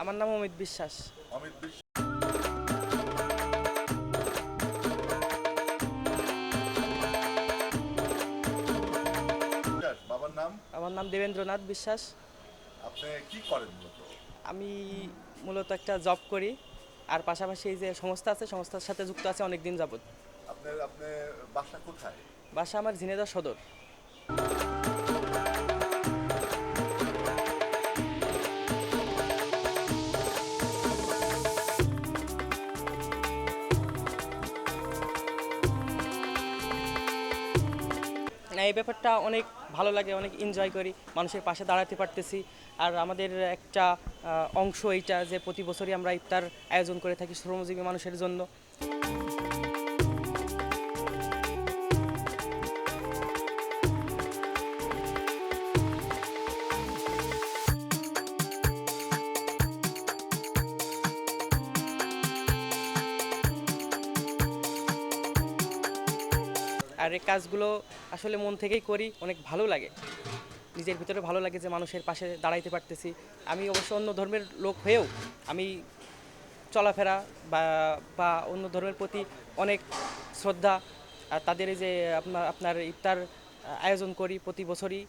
আমার নাম অমিত বিশ্বাস। অমিত বিশ্বাস। বাবার নাম? আমার নাম দেবেন্দ্রনাথ বিশ্বাস। আপনি কি করেন মূলত? আমি মূলত একটা জব করি। আর পাশাপাশি এই যে সংস্থা আছে সংস্থার সাথে যুক্ত আছে অনেক দিন যাবত আপনার আপনি বাসা কোথায়? বাসা আমার ঝিনেদা সদর। না, এই ব্যাপারটা অনেক ভালো লাগে অনেক এনজয় করি। মানুষের পাশে দাঁড়াতে পারতেছি। আর আমাদের একটা অংশ এইটা যে প্রতি বছরই আমরা ইফতার আয়োজন করে থাকি শ্রমজীবী মানুষের জন্য। আর এই কাজগুলো আসলে মন থেকেই করি, অনেক ভালো লাগে। নিজের ভিতরে ভালো লাগে যে মানুষের পাশে দাঁড়াইতে পারতেছি। আমি অবশ্য অন্য ধর্মের লোক হয়েও আমি চলাফেরা বা বা অন্য ধর্মের প্রতি অনেক শ্রদ্ধা, আর তাদের এই যে আপনার আপনার ইফতার আয়োজন করি প্রতি বছরই।